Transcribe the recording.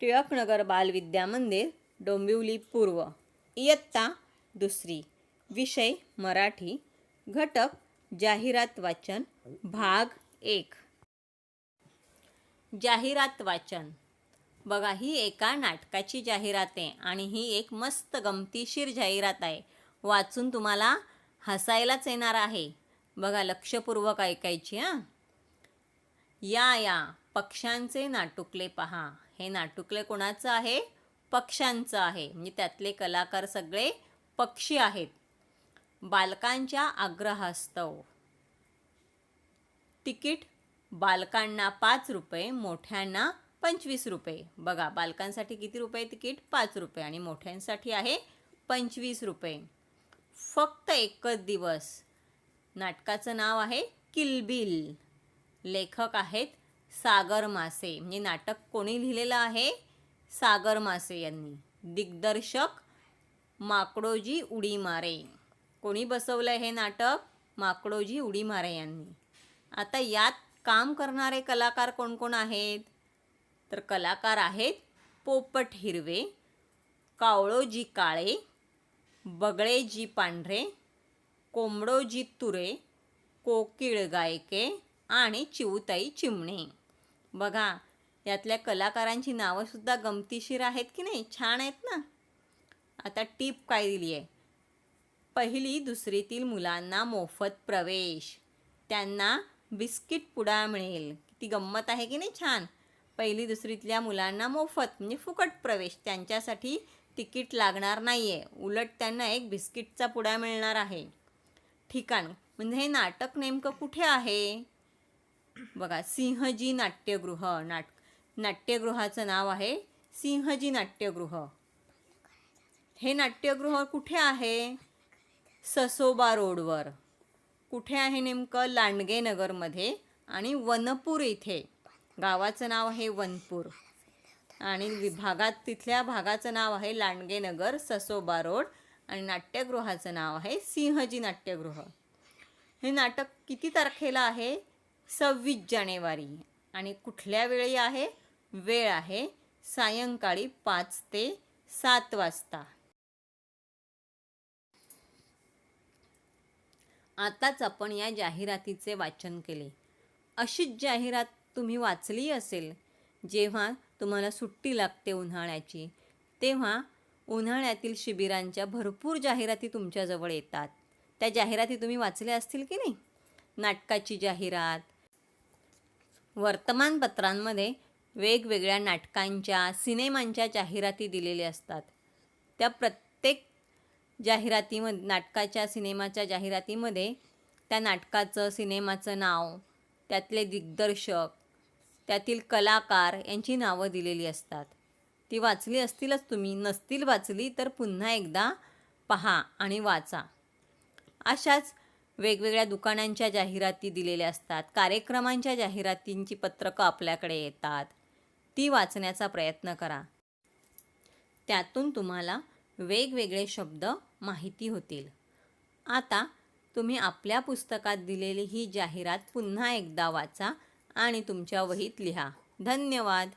टिळकनगर बालविद्या मंदिर डोंबिवली पूर्व. इयत्ता दुसरी. विषय मराठी. घटक जाहिरात वाचन. भाग एक. जाहिरात वाचन. बघा ही एका नाटकाची जाहिरात आहे आणि ही एक मस्त गमतीशीर जाहिरात आहे. वाचून तुम्हाला हसायलाच येणार आहे. बघा लक्षपूर्वक ऐकायची हां. या या. पक्ष्यांचे नाटुकले पहा. हे नाटुकले कोणाचं आहे? पक्ष्यांचं आहे. म्हणजे त्यातले कलाकार सगळे पक्षी आहेत. बालकांच्या आग्रहास्तव तिकीट बालकांना पाच रुपये मोठ्यांना पंचवीस रुपये. बघा बालकांसाठी किती रुपये तिकीट? पाच रुपये. आणि मोठ्यांसाठी आहे पंचवीस रुपये. फक्त एकच दिवस. नाटकाचं नाव आहे किलबिल. लेखक आहेत सागर मासे. म्हणजे नाटक कोणी लिहिलेलं आहे? सागर मासे यांनी. दिग्दर्शक माकडोजी उडी मारे कोणी बसवलं हे नाटक? माकडोजी उडी मारे यांनी. आता यात काम करणारे कलाकार कोण कोण आहेत? तर कलाकार आहेत पोपट हिरवे कावळोजी काळे बगळेजी पांढरे कोंबडोजी तुरे कोकिळ गायके आणि चिवताई चिमणे. बघा यातल्या कलाकारांची नावंसुद्धा गमतीशीर आहेत की नाही? छान आहेत ना? आता टीप काय दिली आहे? पहिली दुसरीतील मुलांना मोफत प्रवेश. त्यांना बिस्किट पुडा मिळेल. किती गंमत आहे की नाही? छान. पहिली दुसरीतल्या मुलांना मोफत म्हणजे फुकट प्रवेश. त्यांच्यासाठी तिकीट लागणार नाही आहे उलट त्यांना एक बिस्किटचा पुडा मिळणार आहे. ठिकाण म्हणजे हे नाटक नेमकं कुठे आहे? बघा सिंहजी नाट्यगृह नाट नाट्यगृहाचं नाव आहे सिंहजी नाट्यगृह. हे नाट्यगृह कुठे आहे? ससोबा रोडवर. कुठे आहे नेमकं? लांडगे नगरमध्ये आणि वनपूर इथे. गावाचं नाव आहे वनपूर. आणि विभागात तिथल्या भागाचं नाव आहे लांडगे नगर ससोबा रोड आणि नाट्यगृहाचं नाव आहे सिंहजी नाट्यगृह. हे नाटक किती तारखेला आहे? सव्वीस जानेवारी. आणि कुठल्या वेळी आहे? वेळ आहे सायंकाळी पाच ते सात वाजता. आताच आपण या जाहिरातीचे वाचन केले. अशीच जाहिरात तुम्ही वाचली असेल जेव्हा तुम्हाला सुट्टी लागते उन्हाळ्याची तेव्हा उन्हाळ्यातील शिबिरांच्या भरपूर जाहिराती तुमच्याजवळ येतात. त्या जाहिराती तुम्ही वाचल्या असतील की नाही? नाटकाची जाहिरात वर्तमानपत्रांमध्ये वेगवेगळ्या नाटकांच्या सिनेमांच्या जाहिराती दिलेल्या असतात. त्या प्रत्येक जाहिरातीमध्ये नाटकाच्या सिनेमाच्या जाहिरातीमध्ये त्या नाटकाचं सिनेमाचं नाव त्यातले दिग्दर्शक त्यातील कलाकार यांची नावं दिलेली असतात. ती वाचली असतीलच तुम्ही नसतील वाचली तर पुन्हा एकदा पहा आणि वाचा. अशाच वेगवेगळ्या दुकानांच्या जाहिराती दिलेल्या असतात. कार्यक्रमांच्या जाहिरातींची पत्रकं आपल्याकडे येतात. ती वाचण्याचा प्रयत्न करा. त्यातून तुम्हाला वेगवेगळे शब्द माहिती होतील. आता तुम्ही आपल्या पुस्तकात दिलेली ही जाहिरात पुन्हा एकदा वाचा आणि तुमच्या वहीत लिहा. धन्यवाद!